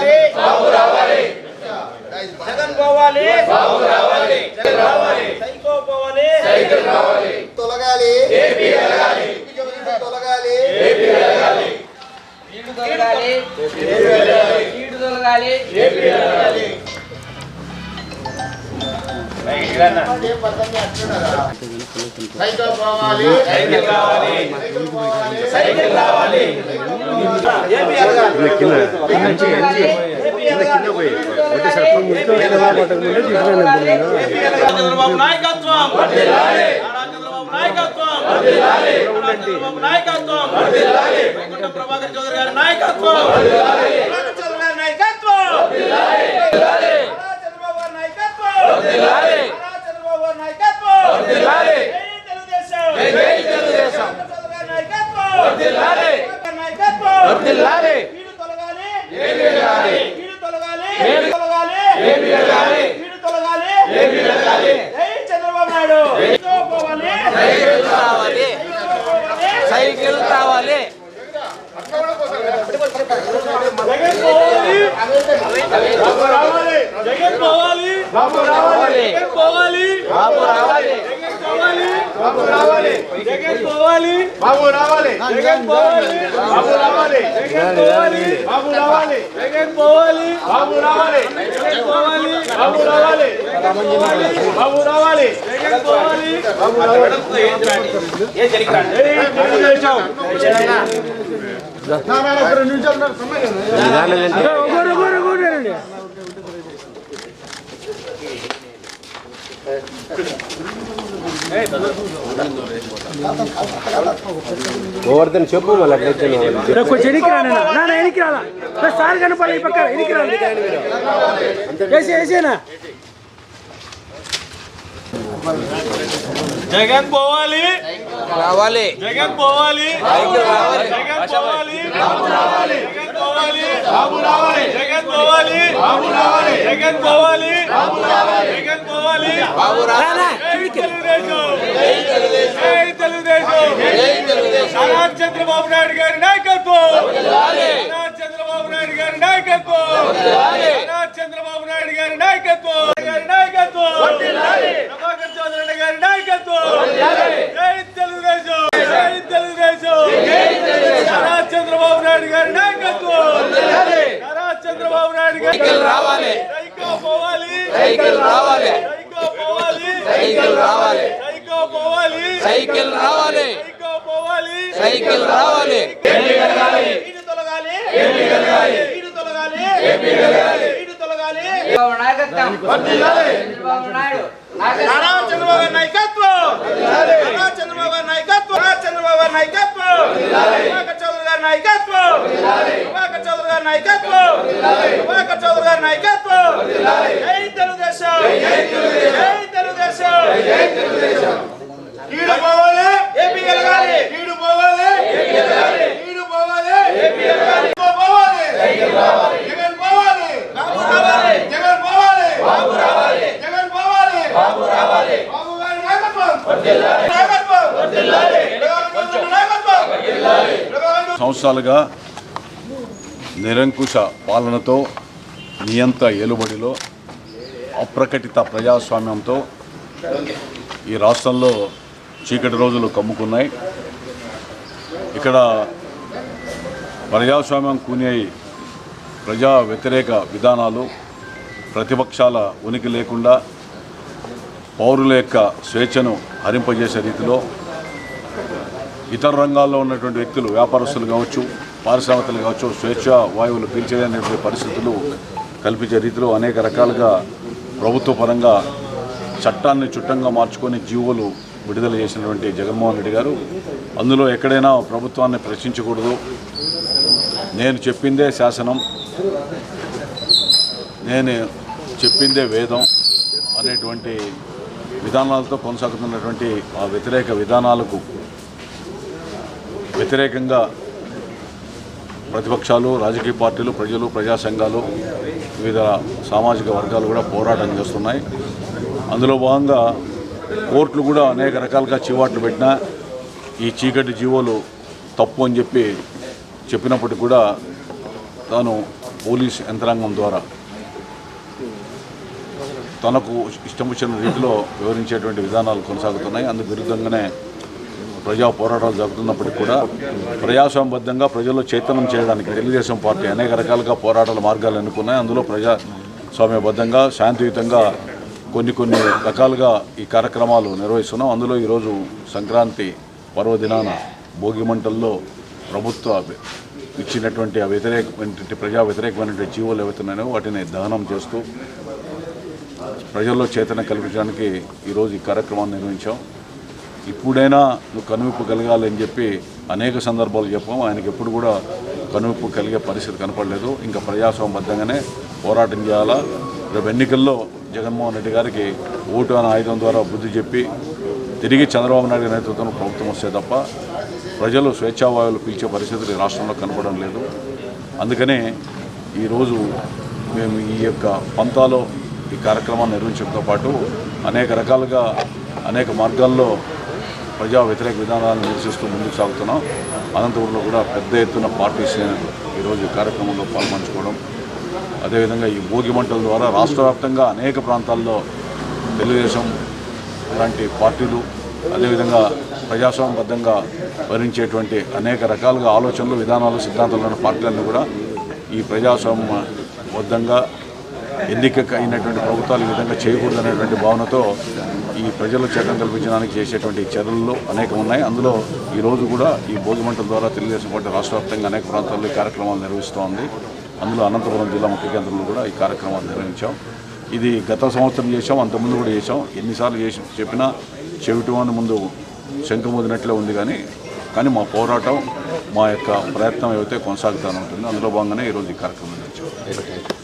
రావాలి. జగన్ పోవాలి. జగన్ రావాలి. సైకో పోవాలి. తొలగాలి. తొలగాలి. తొలగాలి. సైకిల్ పోవాలి సైకిల్ కావాలి సైకిల్ పోవాలి చంద్రబాబు నాయకత్వం! నాయకత్వం నాయకత్వం! ప్రభాకర్ చౌదరి గారి నాయకత్వం! రావాలి సైకిల్ రావాలి. పోవాలి. పోవాలి బాబు రావాలి. జగన్ పోవాలి. బాబు రావాలి. జగన్ పోవాలి. బాబు రావాలి. జగన్ పోవాలి. బాబు రావాలి. జగన్ పోవాలి. బాబు రావాలి. జగన్ పోవాలి. బాబు రావాలి. బాబు రావాలి. జగన్ పోవాలి. బాబు రావాలి. ఏ జరిగిరాండి తెలుగుదేశం గోవర్ధన్ చెప్పు మళ్ళీ కొంచెం ఎనికి రానా ఎనికి రాలా. సార్ కనపడాలి ఈ పక్క ఎనికి రాలి. వేసి వేసేనా జగన్ పోవాలి. రావాలి. జగన్ పోవాలి. జగన్ పోవాలి. బాబు రావాలి. జగన్ పోవాలి. బాబు రావాలి. జగన్ పోవాలి. బాబు రావాలి. జగన్ పోవాలి. బాబు రావాలి. నారా చంద్రబాబు నాయుడు గారి నాయకత్వం. నారా చంద్రబాబు నాయుడు గారి నాయకత్వం. నారా చంద్రబాబు నాయుడు గారి నాయకత్వం. గారి నాయకత్వం. ప్రభాకర్ చౌదరి గారి నాయకత్వం. సైకిల్ రావాలి. సైకిల్ రావాలి. సైకిల్ రావాలి. చంద్రబాబు నాయకత్వం. చంద్రబాబు నాయకత్వం. చంద్రబాబు నాయకత్వం. చౌదరి గారి నాయకత్వం. చౌదరి గారి నాయకత్వం. చౌదరి గారి నాయకత్వం. సంవత్సరాలుగా నిరంకుశ పాలనతో నియంత ఏలుబడిలో అప్రకటిత ప్రజాస్వామ్యంతో ఈ రాష్ట్రంలో చీకటి రోజులు కమ్ముకున్నాయి. ఇక్కడ ప్రజాస్వామ్యం కూనే ప్రజా వ్యతిరేక విధానాలు ప్రతిపక్షాల ఉనికి లేకుండా పౌరుల యొక్క స్వేచ్ఛను హరింపజేసే రీతిలో ఇతర రంగాల్లో ఉన్నటువంటి వ్యక్తులు వ్యాపారస్తులు కావచ్చు పారిశ్రామికలు కావచ్చు స్వేచ్ఛ వాయువులు పీల్చేటువంటి పరిస్థితులు కల్పించే రీతిలో అనేక రకాలుగా ప్రభుత్వ పరంగా చట్టాన్ని చుట్టంగా మార్చుకొని జీవోలు విడుదల చేసినటువంటి జగన్మోహన్ రెడ్డి గారు. అందులో ఎక్కడైనా ప్రభుత్వాన్ని ప్రశ్నించకూడదు. నేను చెప్పిందే శాసనం నేను చెప్పిందే వేదం అనేటువంటి విధానాలతో కొనసాగుతున్నటువంటి ఆ వ్యతిరేక విధానాలకు వ్యతిరేకంగా ప్రతిపక్షాలు రాజకీయ పార్టీలు ప్రజలు ప్రజా సంఘాలు వివిధ సామాజిక వర్గాలు కూడా పోరాటం చేస్తున్నాయి. అందులో భాగంగా కోర్టులు కూడా అనేక రకాలుగా చీవాట్లు పెట్టినా ఈ చీకటి జీవోలు తప్పు అని చెప్పి చెప్పినప్పటికీ కూడా తాను పోలీస్ యంత్రాంగం ద్వారా తనకు ఇష్టం వచ్చిన రీతిలో వివరించేటువంటి విధానాలు కొనసాగుతున్నాయి. అందుకు విరుద్ధంగానే ప్రజా పోరాటాలు జరుగుతున్నప్పటికీ కూడా ప్రజాస్వామ్యబద్ధంగా ప్రజల్లో చైతన్యం చేయడానికి తెలుగుదేశం పార్టీ అనేక రకాలుగా పోరాటాల మార్గాలు ఎన్నుకున్నాయి. అందులో ప్రజాస్వామ్యబద్ధంగా శాంతియుతంగా కొన్ని కొన్ని రకాలుగా ఈ కార్యక్రమాలు నిర్వహిస్తున్నాం. అందులో ఈరోజు సంక్రాంతి పర్వదినాన భోగి మంటల్లో ప్రభుత్వ ఇచ్చినటువంటి వ్యతిరేకమైనటువంటి ప్రజా వ్యతిరేకమైనటువంటి జీవోలు ఏవైతున్నాయో వాటిని దహనం చేస్తూ ప్రజల్లో చైతన్యం కల్పించడానికి ఈరోజు ఈ కార్యక్రమాన్ని నిర్వహించాం. ఇప్పుడైనా నువ్వు కనువిప్పు కలగాలని చెప్పి అనేక సందర్భాలు చెప్పాము. ఆయనకి ఎప్పుడు కూడా కనువిప్పు కలిగే పరిస్థితి కనపడలేదు. ఇంకా ప్రజాస్వామ్యబద్ధంగానే పోరాటం చేయాలా? రేపు ఎన్నికల్లో జగన్మోహన్ రెడ్డి గారికి ఓటు అనే ఆయుధం ద్వారా బుద్ధి చెప్పి తిరిగి చంద్రబాబు నాయుడు నేతృత్వంలో ప్రభుత్వం వస్తే తప్ప ప్రజలు స్వేచ్ఛావాయులు పీల్చే పరిస్థితులు ఈ రాష్ట్రంలో కనపడడం లేదు. అందుకనే ఈరోజు మేము ఈ యొక్క పంతాలో ఈ కార్యక్రమాన్ని నిర్వహించడంతో పాటు అనేక రకాలుగా అనేక మార్గాల్లో ప్రజా వ్యతిరేక విధానాలను నిరసిస్తూ ముందుకు సాగుతున్నాం. అనంతపురంలో కూడా పెద్ద ఎత్తున పార్టీ శ్రేణులు ఈరోజు కార్యక్రమంలో పాల్పంచుకోవడం. అదేవిధంగా ఈ భోగి మంటల ద్వారా రాష్ట్ర వ్యాప్తంగా అనేక ప్రాంతాల్లో తెలుగుదేశం లాంటి పార్టీలు అదేవిధంగా ప్రజాస్వామ్యబద్ధంగా భరించేటువంటి అనేక రకాలుగా ఆలోచనలు విధానాలు సిద్ధాంతాలు ఉన్న పార్టీలన్నీ కూడా ఈ ప్రజాస్వామ్యబద్ధంగా ఎన్నిక అయినటువంటి ప్రభుత్వాలు ఈ విధంగా చేయకూడదు అనేటువంటి భావనతో ఈ ప్రజలు చట్టం కల్పించడానికి చేసేటువంటి చర్యల్లో అనేకం ఉన్నాయి. అందులో ఈరోజు కూడా ఈ భోగి ద్వారా తెలుగుదేశం పార్టీ రాష్ట్ర వ్యాప్తంగా అనేక ప్రాంతాల్లో ఈ కార్యక్రమాలు నిర్వహిస్తోంది. అందులో అనంతపురం జిల్లా ముఖ్య కేంద్రంలో కూడా ఈ కార్యక్రమాలు నిర్వహించాం. ఇది గత సంవత్సరం చేసాం అంతకుముందు కూడా చేసాం ఎన్నిసార్లు చేసి చెప్పినా చెవిటి ముందు శంఖమూదినట్లే ఉంది కానీ కానీ మా పోరాటం మా యొక్క ప్రయత్నం ఏవైతే కొనసాగుతూనే ఉంటుంది అందులో భాగంగానే ఈరోజు ఈ కార్యక్రమం నిర్వహించాం.